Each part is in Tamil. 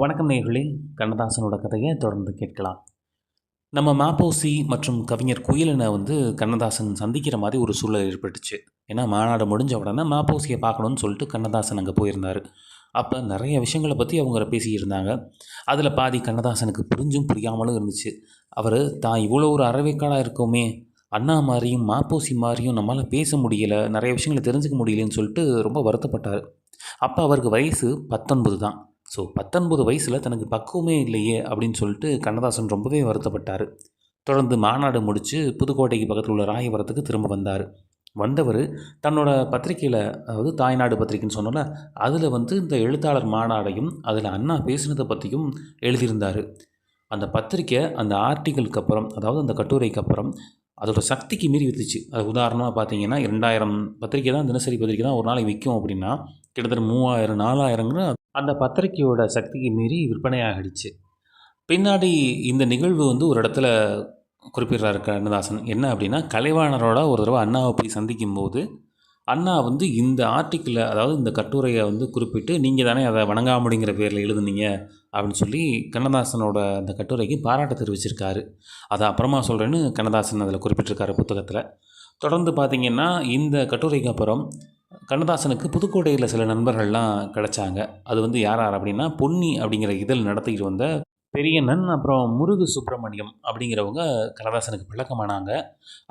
வணக்கம் நேர்களே கண்ணதாசனோட கதையை தொடர்ந்து கேட்கலாம். நம்ம மாப்போசி மற்றும் கவிஞர் குயிலனை வந்து கண்ணதாசன் சந்திக்கிற மாதிரி ஒரு சூழல் ஏற்பட்டுச்சு. ஏன்னா மாநாடு முடிஞ்ச உடனே மாப்போசியை பார்க்கணும்னு சொல்லிட்டு கண்ணதாசன் அங்கே போயிருந்தார். அப்போ நிறைய விஷயங்களை பற்றி அவங்க பேசியிருந்தாங்க. அதில் பாதி கண்ணதாசனுக்கு புரிஞ்சும் புரியாமலும் இருந்துச்சு. அவர் தான் இவ்வளோ ஒரு அறவேக்காடாக இருக்கோமே. அண்ணா மாதிரியும் மாப்போசி மாதிரியும் நம்மளால் பேச முடியலை. நிறைய விஷயங்களை தெரிஞ்சுக்க முடியலன்னு சொல்லிட்டு ரொம்ப வருத்தப்பட்டார். அப்போ அவருக்கு வயசு பத்தொன்பது தான். ஸோ பத்தொன்பது வயசில் தனக்கு பக்குவமே இல்லையே அப்படின்னு சொல்லிட்டு கண்ணதாசன் ரொம்பவே வருத்தப்பட்டார். தொடர்ந்து மாநாடு முடித்து புதுக்கோட்டைக்கு பக்கத்தில் உள்ள ராயபுரத்துக்கு திரும்ப வந்தார். வந்தவர் தன்னோட பத்திரிக்கையில் அதாவது தாய்நாடு பத்திரிக்கைன்னு சொன்னோம்ல அதில் வந்து இந்த எழுத்தாளர் மாநாடையும் அதில் அண்ணா பேசினதை பற்றியும் எழுதியிருந்தார். அந்த பத்திரிக்கை அந்த ஆர்டிக்கலுக்கு அப்புறம் அதாவது அந்த கட்டுரைக்கு அப்புறம் அதோட சக்திக்கு மீறி வித்துச்சு. அது உதாரணமாக பார்த்தீங்கன்னா இரண்டாயிரம் பத்திரிக்கை தான் தினசரி பத்திரிக்கை தான் ஒரு நாளைக்கு விற்கும் அப்படின்னா கிட்டத்தட்ட மூவாயிரம் நாலாயிரங்கிற அந்த பத்திரிகையோட சக்திக்கு மீறி விற்பனையாகிடுச்சு. பின்னாடி இந்த நிகழ்வு வந்து ஒரு இடத்துல குறிப்பிடுறாரு கண்ணதாசன். என்ன அப்படின்னா கலைவாணரோட ஒரு தடவை அண்ணாவை போய் சந்திக்கும் போது அண்ணா வந்து இந்த ஆர்டிக்கிளை அதாவது இந்த கட்டுரையை வந்து குறிப்பிட்டு நீங்கள் தானே அதை வணங்காமுடிங்கிற பேரில் எழுதுனீங்க? அப்படின்னு சொல்லி கண்ணதாசனோட அந்த கட்டுரைக்கு பாராட்டு தெரிவிச்சிருக்காரு. அதை அப்புறமா சொல்கிறேன்னு கண்ணதாசன் அதில் குறிப்பிட்டிருக்காரு புத்தகத்தில். தொடர்ந்து பார்த்திங்கன்னா இந்த கட்டுரைக்கு அப்புறம் கண்ணதாசனுக்கு புதுக்கோட்டையில் சில நண்பர்கள்லாம் கிடச்சாங்க. அது வந்து யார் யார் அப்படின்னா பொன்னி அப்படிங்கிற இதழ் நடத்திக்கிட்டு வந்த பெரியண்ணன் அப்புறம் முருகு சுப்பிரமணியம் அப்படிங்கிறவங்க கண்ணதாசனுக்கு பழக்கமானாங்க.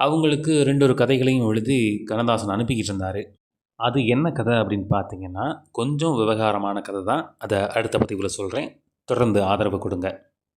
அவங்களுக்கு ரெண்டு ஒரு கதைகளையும் எழுதி கண்ணதாசன் அனுப்பிக்கிட்டு இருந்தார். அது என்ன கதை அப்படின்னு பார்த்தீங்கன்னா கொஞ்சம் விவகாரமான கதை தான் அதை அடுத்த பதிவில் சொல்கிறேன் தொடர்ந்து ஆதரவு கொடுங்க.